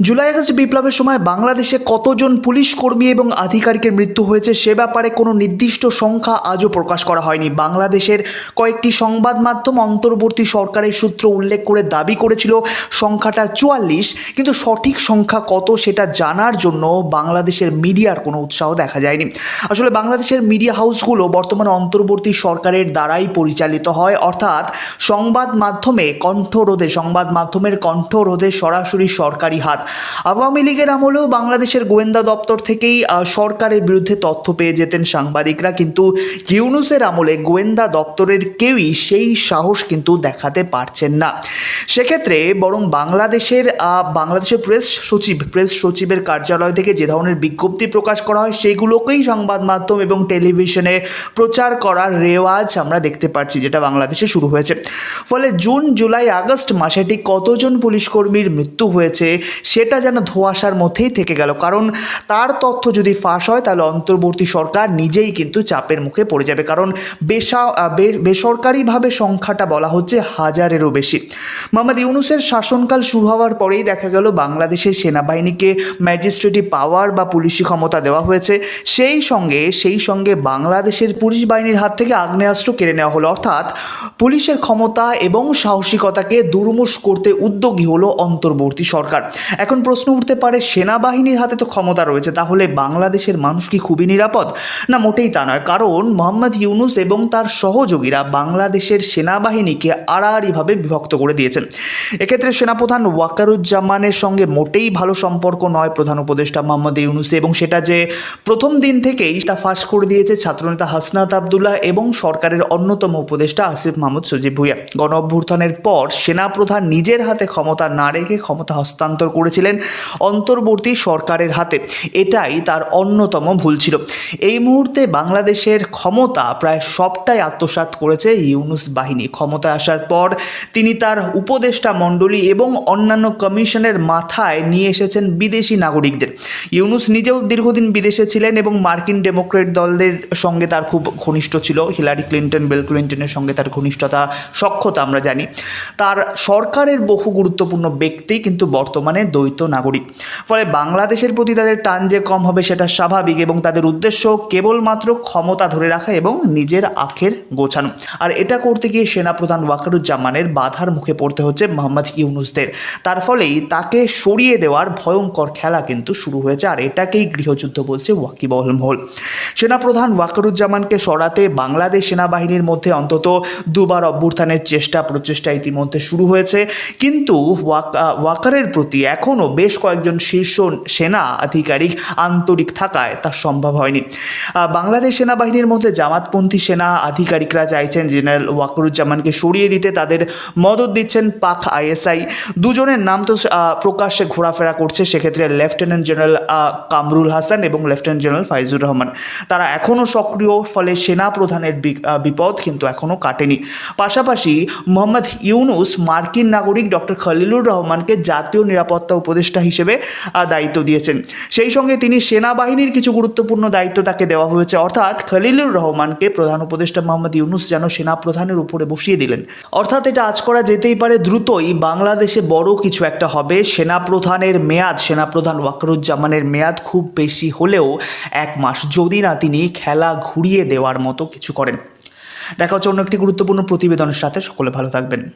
July August বিপ্লবের সময় বাংলাদেশে কতজন পুলিশ কর্মী এবং আধিকারিকের মৃত্যু হয়েছে সে ব্যাপারে কোনো নির্দিষ্ট সংখ্যা আজও প্রকাশ করা হয়নি। বাংলাদেশের কয়েকটি সংবাদ মাধ্যম অন্তর্বর্তী সরকারের সূত্র উল্লেখ করে দাবি করেছিল, সংখ্যাটা চুয়াল্লিশ, কিন্তু সঠিক সংখ্যা কত সেটা জানার জন্য বাংলাদেশের মিডিয়ার কোনো উৎসাহ দেখা যায়নি। আসলে বাংলাদেশের মিডিয়া হাউসগুলো বর্তমানে অন্তর্বর্তী সরকারের দ্বারাই পরিচালিত হয়, অর্থাৎ সংবাদ মাধ্যমে কণ্ঠরোধে, সংবাদ মাধ্যমের কণ্ঠরোধে সরাসরি সরকারি হাত আওয়ামী লীগের আমলেও বাংলাদেশের গোয়েন্দা দপ্তর থেকেই সরকারের বিরুদ্ধে তথ্য পেয়ে যেতেন সাংবাদিকরা। কিন্তু ইউনুসের আমলে গোয়েন্দা দপ্তরের কেউই সেই সাহস কিন্তু দেখাতে পারছেন না। সেক্ষেত্রে বরং বাংলাদেশের বাংলাদেশের প্রেস সচিব, প্রেস সচিবের কার্যালয় থেকে যে ধরনের বিজ্ঞপ্তি প্রকাশ করা হয়, সেগুলোকেই সংবাদ মাধ্যম এবং টেলিভিশনে প্রচার করার রেওয়াজ আমরা দেখতে পাচ্ছি, যেটা বাংলাদেশে শুরু হয়েছে। ফলে জুন, জুলাই, আগস্ট মাসে ঠিক কতজন পুলিশ কর্মীর মৃত্যু হয়েছে সেটা যেন ধোঁয়াশার মধ্যেই থেকে গেল। কারণ তার তথ্য যদি ফাঁস হয়, তাহলে অন্তর্বর্তী সরকার নিজেই কিন্তু চাপের মুখে পড়ে যাবে। কারণ বেসা বেসরকারিভাবে সংখ্যাটা বলা হচ্ছে হাজারেরও বেশি। মোহাম্মদ ইউনুসের শাসনকাল শুরু হওয়ার পরেই দেখা গেল বাংলাদেশের সেনাবাহিনীকে ম্যাজিস্ট্রেটি পাওয়ার বা পুলিশি ক্ষমতা দেওয়া হয়েছে। সেই সঙ্গে সেই সঙ্গে বাংলাদেশের পুলিশ বাহিনীর হাত থেকে আগ্নেয়াস্ত্র কেড়ে নেওয়া হলো। অর্থাৎ পুলিশের ক্ষমতা এবং সাহসিকতাকে দুর্মুষ করতে উদ্যোগী হলো অন্তর্বর্তী সরকার। এখন প্রশ্ন উঠতে পারে, সেনাবাহিনীর হাতে তো ক্ষমতা রয়েছে, তাহলে বাংলাদেশের মানুষ কি খুবই নিরাপদ? না, মোটেই তা নয়, কারণ মোহাম্মদ ইউনুস এবং তার সহযোগীরা বাংলাদেশের সেনাবাহিনীকে আড়াআড়িভাবে বিভক্ত করে দিয়েছেন। এক্ষেত্রে সেনাপ্রধান ওয়াকারুজ্জামানের সঙ্গে মোটেই ভালো সম্পর্ক নয় প্রধান উপদেষ্টা মোহাম্মদ ইউনুস এবং সেটা যে প্রথম দিন থেকেই তা ফাঁস করে দিয়েছে ছাত্রনেতা হাসনাত আবদুল্লাহ এবং সরকারের অন্যতম উপদেষ্টা আসিফ মাহমুদ সজিব ভুইয়া। গণ অভ্যুত্থানের পর সেনাপ্রধান নিজের হাতে ক্ষমতা না রেখে ক্ষমতা হস্তান্তর করেছিলেন অন্তর্বর্তী সরকারের হাতে। এটাই তার অন্যতম ভুল ছিল। এই মুহূর্তে বাংলাদেশের ক্ষমতা প্রায় সবটাই আত্মসাৎ করেছে ইউনুস বাহিনী। ক্ষমতায় আসার পর তিনি তার উপদেষ্টা মণ্ডলী এবং অন্যান্য কমিশনের মাথায় নিয়ে এসেছেন বিদেশি নাগরিকদের। ইউনুস নিজেও দীর্ঘদিন বিদেশে ছিলেন এবং মার্কিন ডেমোক্রেট দলদের সঙ্গে তার খুব ঘনিষ্ঠ ছিল। হিলারি ক্লিন্টন, বিল ক্লিন্টনের সঙ্গে তার ঘনিষ্ঠতা সক্ষতা আমরা জানি। তার সরকারের বহু গুরুত্বপূর্ণ ব্যক্তি কিন্তু বর্তমানে দ্বৈত নাগরিক। ফলে বাংলাদেশের প্রতি তাদের টান যে কম হবে সেটা স্বাভাবিক এবং তাদের উদ্দেশ্য কেবলমাত্র ক্ষমতা ধরে রাখা এবং নিজের আখের গোছানো। আর এটা করতে গিয়ে সেনাপ্রধান ওয়াকারুজ্জামানের বাধার মুখে পড়তে হচ্ছে মোহাম্মদ ইউনুসদের। তার ফলেই তাকে সরিয়ে দেওয়ার ভয়ঙ্কর খেলা কিন্তু শুরু হয়েছে, আর এটাকেই গৃহযুদ্ধ বলছে ওয়াকিবহল মহল সেনাপ্রধান ওয়াকারুজ্জামানকে সরাতে বাংলাদেশ সেনাবাহিনীর মধ্যে অন্তত দুবার অভ্যুত্থানের চেষ্টা, প্রচেষ্টা ইতিমধ্যে শুরু হয়েছে। কিন্তু ওয়াকা ওয়াকারের প্রতি এখনও বেশ কয়েকজন শীর্ষ সেনা আধিকারিক আন্তরিক থাকায় তা সম্ভব হয়নি। বাংলাদেশ সেনাবাহিনীর মধ্যে জামাতপন্থী সেনা আধিকারিকরা চাইছেন জেনারেল ওয়াকারুজ্জামানকে সরিয়ে দিতে তাদের মদত দিচ্ছেন পাক আইএসআই। দুজনের নাম তো প্রকাশ্যে ঘোরাফেরা করছে সেক্ষেত্রে লেফটেন্যান্ট জেনারেল কামরুল হাসান এবং লেফটেন্যান্ট জেনারেল ফাইজুর রহমান। তারা এখনও সক্রিয়, ফলে সেনা প্রধানের বিপদ কিন্তু এখনও কাটেনি। পাশাপাশি মোহাম্মদ ইউনুস মার্কিন নাগরিক ডক্টর খলিলুর রহমানকে জাতীয় নিরাপত্তা উপদেষ্টা হিসেবে দায়িত্ব দিয়েছেন। সেই সঙ্গে তিনি সেনাবাহিনীর কিছু গুরুত্বপূর্ণ দায়িত্ব তাকে দেওয়া হয়েছে। অর্থাৎ খলিলুর রহমানকে প্রধান উপদেষ্টা মোহাম্মদ ইউনুস যেন সেনা প্রধানের উপরে বসিয়ে দিলেন। অর্থাৎ এটা আজ করা যেতেই পারে দ্রুতই। বাংলাদেশে বড় কিছু একটা হবে। সেনাপ্রধানের মেয়াদ, সেনাপ্রধান ওয়াকরুজ্জামানের মেয়াদ খুব বেশি হলেও এক মাস। যদি না তিনি খেলা ঘুরিয়ে দেওয়ার মতো কিছু করেন। দেখা হচ্ছে অন্য একটি গুরুত্বপূর্ণ প্রতিবেদনের সাথে। সকলে ভালো থাকবেন।